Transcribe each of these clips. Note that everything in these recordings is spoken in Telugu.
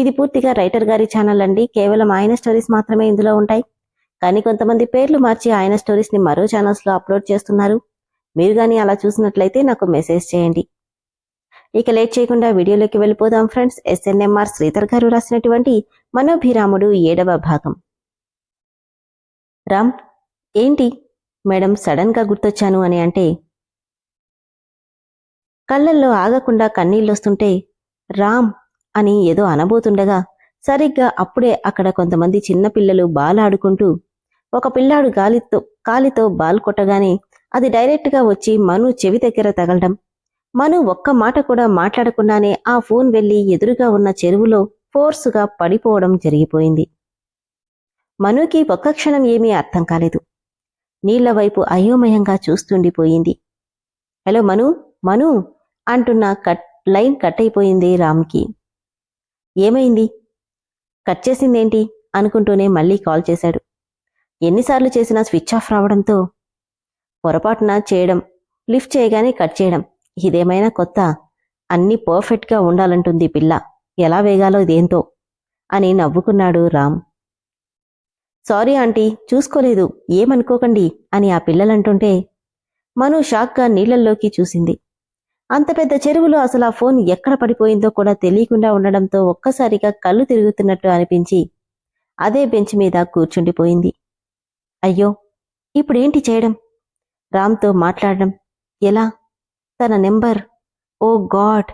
ఇది పూర్తిగా రైటర్ గారి ఛానల్ అండి. కేవలం ఆయన స్టోరీస్ మాత్రమే ఇందులో ఉంటాయి. కానీ కొంతమంది పేర్లు మార్చి ఆయన స్టోరీస్ని మరో ఛానల్స్లో అప్లోడ్ చేస్తున్నారు. మీరు కానీ అలా చూసినట్లయితే నాకు మెసేజ్ చేయండి. ఇక లేట్ చేయకుండా వీడియోలోకి వెళ్ళిపోదాం ఫ్రెండ్స్ ఎస్ఎన్ఎంఆర్ శ్రీధర్ గారు రాసినటువంటి మనోభిరాముడు ఏడవ భాగం. రామ్ ఏంటి? మేడం సడన్గా గుర్తొచ్చాను అని అంటే కళ్ళల్లో ఆగకుండా కన్నీళ్ళొస్తుంటే రామ్ అని ఏదో అనబోతుండగా సరిగ్గా అప్పుడే అక్కడ కొంతమంది చిన్నపిల్లలు బాల్ ఆడుకుంటూ ఒక పిల్లాడు గాలితో కాలితో బాల్ కొట్టగానే అది డైరెక్ట్గా వచ్చి మను చెవి దగ్గర తగలడం. మను ఒక్క మాట కూడా మాట్లాడకుండానే ఆ ఫోన్ వెళ్ళి ఎదురుగా ఉన్న చెరువులో ఫోర్సుగా పడిపోవడం జరిగిపోయింది. మనుకి ఒక్క క్షణం ఏమీ అర్థం కాలేదు. నీళ్ళ వైపు అయోమయంగా చూస్తుండిపోయింది. హలో మను మను! అంటున్న కట్ లైన్ కట్ అయిపోయింది రామ్కి. ఏమైంది? కట్ చేసిందేంటి? అనుకుంటూనే మళ్ళీ కాల్ చేశాడు. ఎన్నిసార్లు చేసినా స్విచ్ ఆఫ్ రావడంతో పొరపాటున చేయడం లిఫ్ట్ చేయగానే కట్ చేయడం ఇదేమైనా కొత్త? అన్నీ పర్ఫెక్ట్గా ఉండాలంటుంది పిల్ల. ఎలా వేగాలో ఇదేంతో? అని నవ్వుకున్నాడు రామ్. సారీ ఆంటీ చూసుకోలేదు. ఏమనుకోకండి అని ఆ పిల్లలంటుంటే మను షాక్గా నీళ్ళల్లోకి చూసింది. అంత పెద్ద చెరువులో అసలు ఆ ఫోన్ ఎక్కడ పడిపోయిందో కూడా తెలియకుండా ఉండడంతో ఒక్కసారిగా కళ్ళు తిరుగుతున్నట్టు అనిపించి అదే బెంచ్ మీద కూర్చుండిపోయింది. అయ్యో ఇప్పుడేంటి చేయడం? రామ్తో మాట్లాడడం ఎలా? తన నెంబర్? ఓ గాడ్!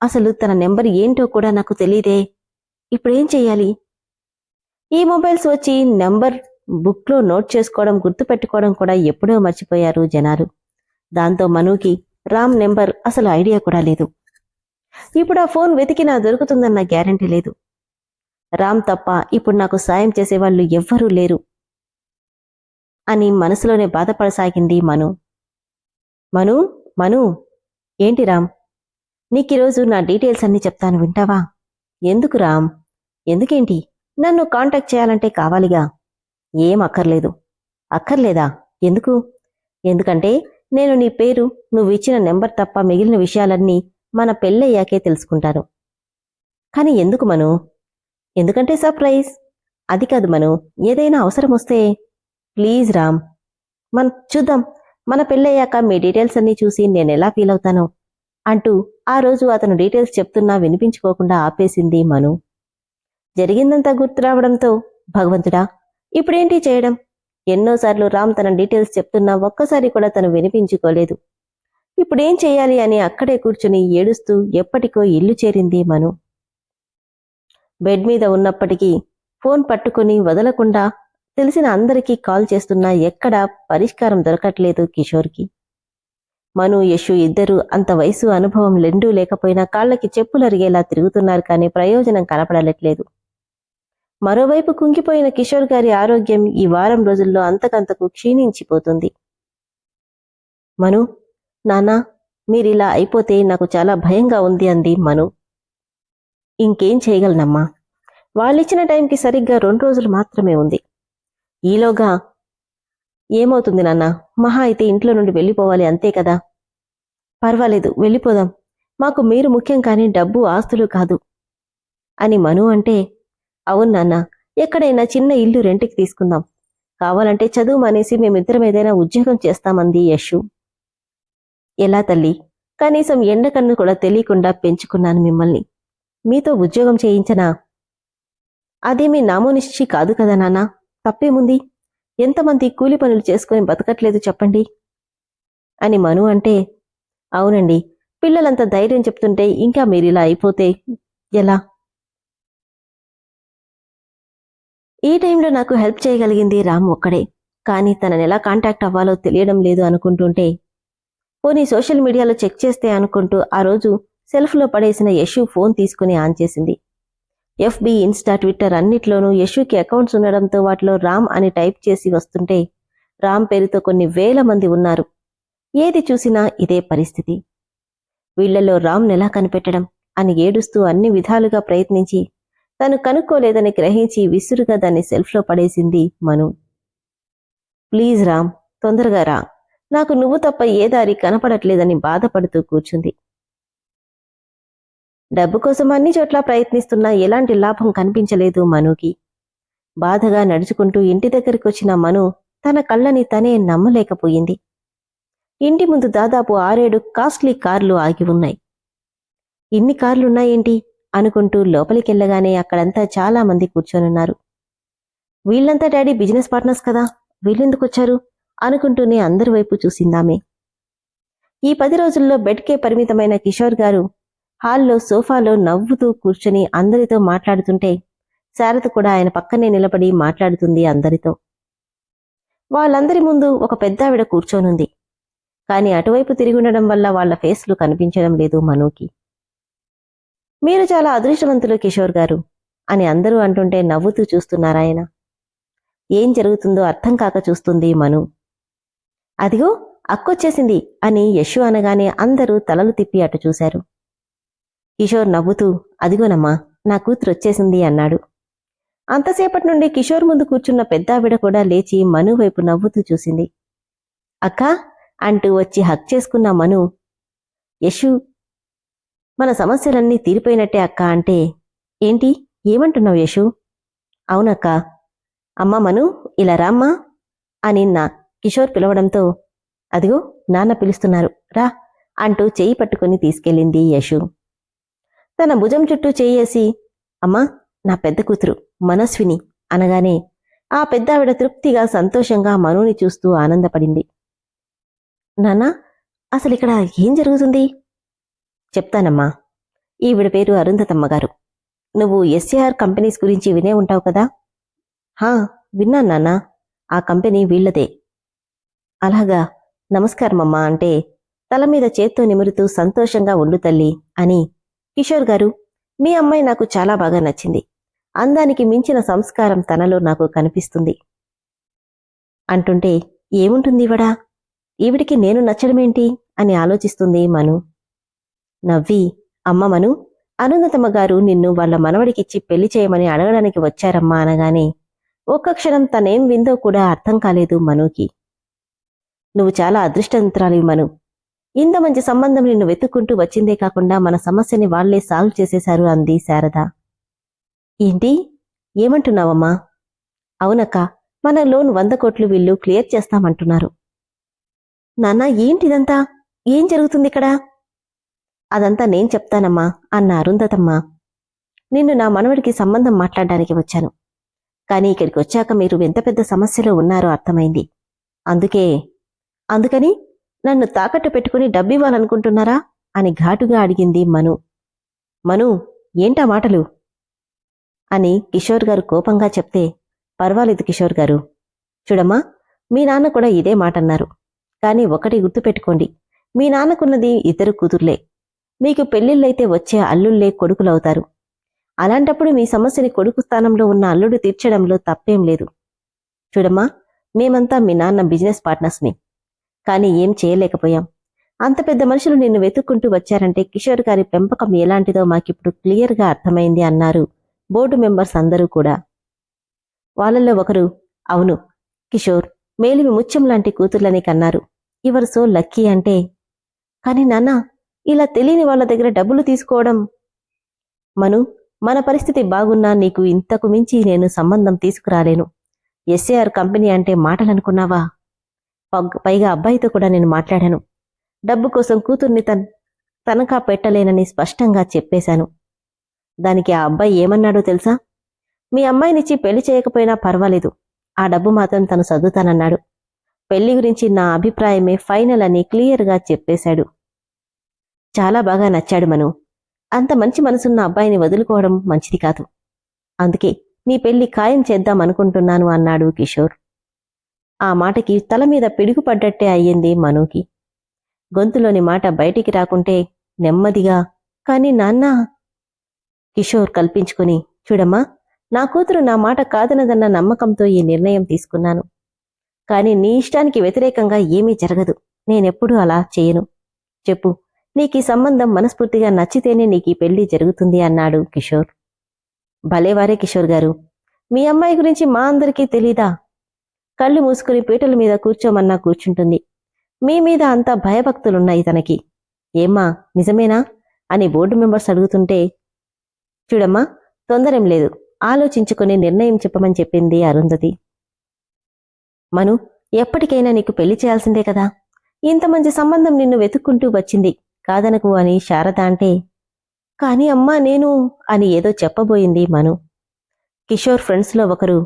అసలు తన నెంబర్ ఏంటో కూడా నాకు తెలియదే ఇప్పుడేం చెయ్యాలి ఈ మొబైల్స్ వచ్చి నెంబర్ బుక్లో నోట్ చేసుకోవడం గుర్తుపెట్టుకోవడం కూడా ఎప్పుడో మర్చిపోయారు జనాలు. దాంతో మనుకి రామ్ నెంబర్ అసలు ఐడియా కూడా లేదు. ఇప్పుడు ఆ ఫోన్ వెతికినా దొరుకుతుందన్న గ్యారంటీ లేదు. రామ్ తప్ప ఇప్పుడు నాకు సాయం చేసేవాళ్ళు ఎవ్వరూ లేరు. అని మనసులోనే బాధపడసాగింది మను. మను మను ఏంటి రామ్? నీకిరోజు నా డీటెయిల్స్ అన్నీ చెప్తాను వింటావా? ఎందుకు రామ్? ఎందుకేంటి? నన్ను కాంటాక్ట్ చేయాలంటే కావాలిగా? ఏం అక్కర్లేదు. అక్కర్లేదా? ఎందుకు? ఎందుకంటే నేను నీ పేరు నువ్వు ఇచ్చిన నెంబర్ తప్ప మిగిలిన విషయాలన్నీ మన పెళ్ళయ్యాకే తెలుసుకుంటాను. కానీ ఎందుకు మను? ఎందుకంటే సర్ప్రైజ్? అది కాదు మను ఏదైనా అవసరం వస్తే ప్లీజ్ రామ్. మన చూద్దాం మన పెళ్ళయ్యాక మీ డీటెయిల్స్ అన్నీ చూసి నేను ఎలా ఫీల్ అవుతానో అంటూ ఆ రోజు అతను డీటెయిల్స్ చెప్తున్నా వినిపించుకోకుండా ఆపేసింది మను. జరిగిందంతా గుర్తు రావడంతో భగవంతుడా ఇప్పుడేంటి చేయడం? ఎన్నోసార్లు రామ్ తన డీటెయిల్స్ చెప్తున్నా ఒక్కసారి కూడా తను వినిపించుకోలేదు. ఇప్పుడేం చేయాలి అని అక్కడే కూర్చుని ఏడుస్తూ ఎప్పటికో ఇల్లు చేరింది మను. బెడ్ మీద ఉన్నప్పటికీ ఫోన్ పట్టుకుని వదలకుండా తెలిసిన అందరికీ కాల్ చేస్తున్నా ఎక్కడా పరిష్కారం దొరకట్లేదు కిషోర్కి. మను యశు ఇద్దరు అంత వయసు అనుభవం లెండూ లేకపోయినా కాళ్ళకి చెప్పులు అరిగేలా తిరుగుతున్నారు కానీ ప్రయోజనం కనపడలేట్లేదు మరోవైపు కుంగిపోయిన కిషోర్ గారి ఆరోగ్యం ఈ వారం రోజుల్లో అంతకంతకు క్షీణించిపోతుంది. మను నానా మీరిలా అయిపోతే నాకు చాలా భయంగా ఉంది అంది మను. ఇంకేం చేయగలనమ్మా? వాళ్ళిచ్చిన టైంకి సరిగ్గా రెండు రోజులు మాత్రమే ఉంది. ఈలోగా ఏమవుతుంది నాన్న? మహా అయితే ఇంట్లో నుండి వెళ్ళిపోవాలి అంతే కదా? పర్వాలేదు వెళ్ళిపోదాం. మాకు మీరు ముఖ్యం కానీ డబ్బు ఆస్తులు కాదు అని మను అంటే అవును నాన్న ఎక్కడైనా చిన్న ఇల్లు రెంట్కి తీసుకుందాం. కావాలంటే చదువు మానేసి మేమిద్దరం ఏదైనా ఉద్యోగం చేస్తామంది యశు. ఎలా తల్లి? కనీసం ఎండకన్ను కూడా తెలియకుండా పెంచుకున్నాను మిమ్మల్ని. మీతో ఉద్యోగం చేయించనా? అదేమీ నామోనిశ్చి కాదు కదా నాన్న తప్పేముంది? ఎంతమంది కూలి పనులు చేసుకుని బతకట్లేదు చెప్పండి. అని మను అంటే అవునండి పిల్లలంత ధైర్యం చెప్తుంటే ఇంకా మీరిలా అయిపోతే ఎలా? ఈ టైంలో నాకు హెల్ప్ చేయగలిగింది రామ్ ఒక్కడే. కానీ తనని ఎలా కాంటాక్ట్ అవ్వాలో తెలియడం లేదు అనుకుంటుంటే పోనీ సోషల్ మీడియాలో చెక్ చేస్తే అనుకుంటూ ఆ రోజు సెల్ఫ్లో పడేసిన యశు ఫోన్ తీసుకుని ఆన్ చేసింది. ఎఫ్బి ఇన్స్టా ట్విట్టర్ అన్నిట్లోనూ యశుకి అకౌంట్స్ ఉండడంతో వాటిలో రామ్ అని టైప్ చేసి వస్తుంటే రామ్ పేరుతో కొన్ని వేల మంది ఉన్నారు. ఏది చూసినా ఇదే పరిస్థితి. వీళ్ళలో రామ్ నెలా కనిపెట్టడం అని ఏడుస్తూ అన్ని విధాలుగా ప్రయత్నించి తను కనుక్కోలేదని గ్రహించి విసురుగా దాన్ని సెల్ఫ్లో పడేసింది మను. ప్లీజ్ రామ్ తొందరగా రా. నాకు నువ్వు తప్ప ఏ దారి కనపడట్లేదని బాధపడుతూ కూర్చుంది. డబ్బు కోసం అన్ని చోట్ల ప్రయత్నిస్తున్నా ఎలాంటి లాభం కనిపించలేదు మనుకి. బాధగా నడుచుకుంటూ ఇంటి దగ్గరికి వచ్చిన మను తన కళ్ళని తనే నమ్మలేకపోయింది. ఇంటి ముందు దాదాపు ఆరేడు కాస్ట్లీ కార్లు ఆగి ఉన్నాయి. ఇన్ని కార్లున్నాయేంటి? అనుకుంటూ లోపలికెళ్ళగానే అక్కడంతా చాలా మంది కూర్చొనున్నారు. వీళ్ళంతా డాడీ బిజినెస్ పార్ట్నర్స్ కదా వీళ్ళెందుకొచ్చారు? అనుకుంటూనే అందరి వైపు చూసిందామే. ఈ పది రోజుల్లో బెడ్కే పరిమితమైన కిషోర్ గారు హాల్లో సోఫాలో నవ్వుతూ కూర్చొని అందరితో మాట్లాడుతుంటే శారద కూడా ఆయన పక్కనే నిలబడి మాట్లాడుతుంది అందరితో. వాళ్ళందరి ముందు ఒక పెద్దావిడ కూర్చోనుంది. కాని అటువైపు తిరిగి ఉండడం వల్ల వాళ్ళ ఫేస్లు కనిపించడం లేదు మనూకి. మీరు చాలా అదృష్టవంతులు కిషోర్ గారు అని అందరూ అంటుంటే నవ్వుతూ చూస్తున్నారాయన ఏం జరుగుతుందో అర్థం కాక చూస్తుంది మను. అదిగో అక్కొచ్చేసింది అని యశు అనగానే అందరూ తలలు తిప్పి అటు చూశారు. కిషోర్ నవ్వుతూ అదిగోనమ్మా నా కూతురు వచ్చేసింది అన్నాడు. అంతసేపటి నుండి కిషోర్ ముందు కూర్చున్న పెద్దావిడ కూడా లేచి మను వైపు నవ్వుతూ చూసింది. అక్కా అంటూ వచ్చి హక్ చేసుకున్న మను యశు మన సమస్యలన్నీ తీరిపోయినట్టే అక్క అంటే ఏంటి? ఏమంటున్నావు యశు? అవునక్క. అమ్మా మను ఇలా రామ్మా అని నా కిషోర్ పిలవడంతో అదిగో నాన్న పిలుస్తున్నారు. రా అంటూ చేయి పట్టుకుని తీసుకెళ్ళింది యశు. తన భుజం చుట్టూ చేయేసి అమ్మా నా పెద్ద కూతురు మనస్విని అనగానే ఆ పెద్దావిడ తృప్తిగా సంతోషంగా మనుని చూస్తూ ఆనందపడింది. నాన్నా అసలు ఇక్కడ ఏం జరుగుతుంది? చెప్తానమ్మా. ఈవిడ పేరు అరుంధతమ్మ గారు నువ్వు ఎస్ఏఆర్ కంపెనీస్ గురించి వినే ఉంటావు కదా? హా విన్నాను నాన్న. ఆ కంపెనీ వీళ్ళదే అలాగా నమస్కారమమ్మా అంటే తల మీద చేత్తో నిమురుతూ సంతోషంగా ఉండు తల్లి అని కిషోర్ గారు మీ అమ్మాయి నాకు చాలా బాగా నచ్చింది. అందానికి మించిన సంస్కారం తనలో నాకు కనిపిస్తుంది. అంటుంటే ఏముంటుంది ఇవడా ఈవిడికి నేను నచ్చడమేంటి? అని ఆలోచిస్తుంది మను. నవ్వి అమ్మ మను గారు నిన్ను వాళ్ళ మనవడికిచ్చి పెళ్ళి చేయమని అడగడానికి వచ్చారమ్మా అనగానే ఒక్క క్షణం తనేం విందో కూడా అర్థం కాలేదు మనుకి. నువ్వు చాలా అదృష్టవంతురాలివి మను. ఇంత మంచి సంబంధం నిన్ను వెతుక్కుంటూ వచ్చిందే కాకుండా మన సమస్యని వాళ్ళే సాల్వ్ చేసేశారు అంది శారద. ఏంటి? ఏమంటున్నావమ్మా? అవునక్క మన లోన్ వంద కోట్లు వీళ్ళు క్లియర్ చేస్తామంటున్నారు. నాన్న ఏంటిదంతా? ఏం జరుగుతుంది ఇక్కడ అదంతా నేను చెప్తానమ్మా అన్న అరుంధతమ్మ. నిన్ను నా మనవడికి సంబంధం మాట్లాడడానికి వచ్చాను. కానీ ఇక్కడికి వచ్చాక మీరు ఎంత పెద్ద సమస్యలో ఉన్నారో అర్థమైంది. అందుకే అందుకని నన్ను తాకట్టు పెట్టుకుని డబ్బివ్వాలనుకుంటున్నారా? అని ఘాటుగా అడిగింది మను. మను ఏంటా మాటలు? అని కిషోర్ గారు కోపంగా చెప్తే పర్వాలేదు కిషోర్ గారు. చూడమ్మా మీ నాన్న కూడా ఇదే మాట అన్నారు కానీ ఒకటి గుర్తుపెట్టుకోండి మీ నాన్నకున్నది ఇద్దరు కూతుర్లే. మీకు పెళ్ళిళ్ళైతే వచ్చే అల్లుళ్ళే కొడుకులవుతారు. అలాంటప్పుడు మీ సమస్యని కొడుకు స్థానంలో ఉన్న అల్లుడు తీర్చడంలో తప్పేం లేదు. చూడమ్మా మేమంతా మీ నాన్న బిజినెస్ పార్ట్నర్స్ని. కానీ ఏం చేయలేకపోయాం. అంత పెద్ద మనుషులు నిన్ను వెతుక్కుంటూ వచ్చారంటే కిషోర్ గారి పెంపకం ఎలాంటిదో మాకిప్పుడు క్లియర్గా అర్థమైంది అన్నారు బోర్డు మెంబర్స్ అందరూ కూడా. వాళ్ళల్లో ఒకరు అవును కిషోర్. మేలిమి ముత్యం లాంటి కూతుర్లని కన్నారు. ఇవరు సో లక్కీ అంటే. కానీ నాన్న ఇలా తెలియని వాళ్ళ దగ్గర డబ్బులు తీసుకోవడం. మను మన పరిస్థితి బాగున్నా నీకు ఇంతకు మించి నేను సంబంధం తీసుకురాలేను. ఎస్ఏఆర్ కంపెనీ అంటే మాటలనుకున్నావా? పగ్- పైగా అబ్బాయితో కూడా నేను మాట్లాడాను. డబ్బు కోసం కూతుర్ని తన్ తనఖా పెట్టలేనని స్పష్టంగా చెప్పేశాను. దానికి ఆ అబ్బాయి ఏమన్నాడో తెలుసా? మీ అమ్మాయినిచ్చి పెళ్ళి చేయకపోయినా పర్వాలేదు. ఆ డబ్బు మాత్రం తను సర్దుతానన్నాడు. పెళ్ళి గురించి నా అభిప్రాయమే ఫైనల్ అని క్లియర్గా చెప్పేశాడు. చాలా బాగా నచ్చాడు మను. అంత మంచి మనసున్న అబ్బాయిని వదులుకోవడం మంచిది కాదు. అందుకే నీ పెళ్ళి ఖాయం చేద్దాం అనుకుంటున్నాను అన్నాడు కిషోర్. ఆ మాటకి తల మీద పిడుగుపడ్డట్టే అయ్యింది మనుకి. గొంతులోని మాట బయటికి రాకుంటే నెమ్మదిగా కాని నాన్నా! కిషోర్ కల్పించుకుని చూడమ్మా నా కూతురు నా మాట కాదనదన్న నమ్మకంతో ఈ నిర్ణయం తీసుకున్నాను. కానీ నీ ఇష్టానికి వ్యతిరేకంగా ఏమీ జరగదు. నేనెప్పుడూ అలా చేయను. చెప్పు నీకీ సంబంధం మనస్ఫూర్తిగా నచ్చితేనే నీకీ పెళ్ళి జరుగుతుంది అన్నాడు కిషోర్. భలేవారే కిషోర్ గారు. మీ అమ్మాయి గురించి మా అందరికీ తెలీదా? కళ్ళు మూసుకుని పీటల మీద కూర్చోమన్నా కూర్చుంటుంది. మీ మీద అంతా భయభక్తులున్నాయి తనకి. ఏమ్మా నిజమేనా? అని బోర్డు మెంబర్స్ అడుగుతుంటే చూడమ్మా తొందరేం లేదు. ఆలోచించుకుని నిర్ణయం చెప్పమని చెప్పింది అరుంధతి. మను ఎప్పటికైనా నీకు పెళ్ళి చేయాల్సిందే కదా? ఇంత మంచి సంబంధం నిన్ను వెతుక్కుంటూ వచ్చింది. కాదనకు అని శారద అంటే కాని అమ్మా నేను అని ఏదో చెప్పబోయింది మను. కిషోర్ ఫ్రెండ్స్లో ఒకరు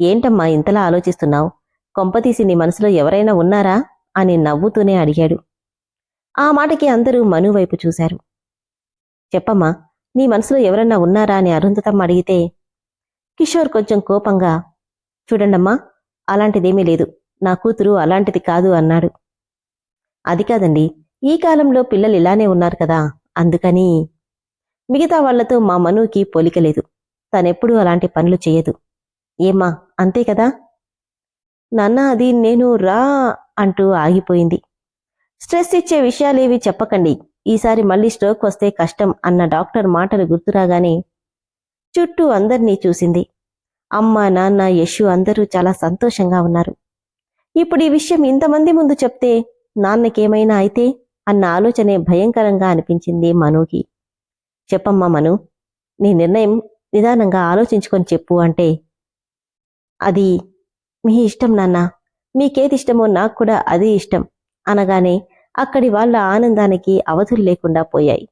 ఏంటమ్మా ఇంతలా ఆలోచిస్తున్నావు? కొంపతీసి నీ మనసులో ఎవరైనా ఉన్నారా? అని నవ్వుతూనే అడిగాడు. ఆ మాటకి అందరూ మను వైపు చూశారు. చెప్పమ్మా నీ మనసులో ఎవరన్నా ఉన్నారా? అని అరుంధతమ్మ అడిగితే కిషోర్ కొంచెం కోపంగా చూడండమ్మా అలాంటిదేమీ లేదు. నా కూతురు అలాంటిది కాదు అన్నాడు. అది కాదండి ఈ కాలంలో పిల్లలు ఇలానే ఉన్నారు కదా అందుకని మిగతా వాళ్ళతో మా మనుకి పోలిక లేదు. తనెప్పుడూ అలాంటి పనులు చేయదు ఏమ్మా అంతే కదా? నాన్న అది నేను రా అంటూ ఆగిపోయింది. స్ట్రెస్ ఇచ్చే విషయాలేవి చెప్పకండి. ఈసారి మళ్ళీ స్ట్రోక్ వస్తే కష్టం అన్న డాక్టర్ మాటలు గుర్తురాగానే చుట్టూ అందర్నీ చూసింది. అమ్మ నాన్న యశు అందరూ చాలా సంతోషంగా ఉన్నారు. ఇప్పుడు ఈ విషయం ఇంతమంది ముందు చెప్తే నాన్నకేమైనా అయితే అన్న ఆలోచనే భయంకరంగా అనిపించింది మనుకి. చెప్పమ్మా మను నీ నిర్ణయం నిదానంగా ఆలోచించుకొని చెప్పు అంటే అది మీ ఇష్టం నాన్న. మీకేది ఇష్టమో నాకు కూడా అది ఇష్టం అనగానే అక్కడి వాళ్ళ ఆనందానికి అవధులు లేకుండా పోయాయి.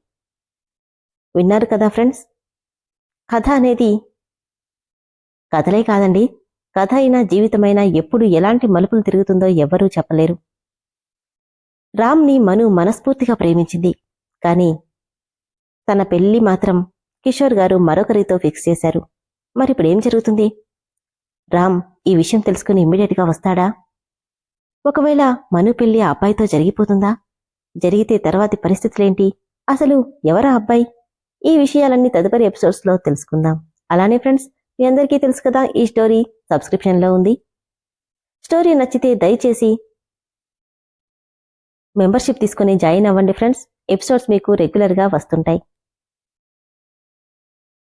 విన్నారు కదా ఫ్రెండ్స్? కథ అనేది కథలే కాదండి. కథ అయినా జీవితమైనా ఎప్పుడు ఎలాంటి మలుపులు తిరుగుతుందో ఎవ్వరూ చెప్పలేరు. రామ్ని మను మనస్ఫూర్తిగా ప్రేమించింది. కానీ తన పెళ్ళి మాత్రం కిషోర్ గారు మరొకరితో ఫిక్స్ చేశారు. మరిప్పుడేం జరుగుతుంది? రామ్ ఈ విషయం తెలుసుకుని ఇమ్మీడియట్గా వస్తాడా? ఒకవేళ మను పెళ్ళి ఆ అబ్బాయితో జరిగిపోతుందా? జరిగితే తర్వాతి పరిస్థితులేంటి? అసలు ఎవరా అబ్బాయి? ఈ విషయాలన్నీ తదుపరి ఎపిసోడ్స్లో తెలుసుకుందాం. అలానే ఫ్రెండ్స్ మీ అందరికీ తెలుసు కదా ఈ స్టోరీ సబ్స్క్రిప్షన్లో ఉంది. స్టోరీ నచ్చితే దయచేసి మెంబర్షిప్ తీసుకుని జాయిన్ అవ్వండి ఫ్రెండ్స్ ఎపిసోడ్స్ మీకు రెగ్యులర్గా వస్తుంటాయి.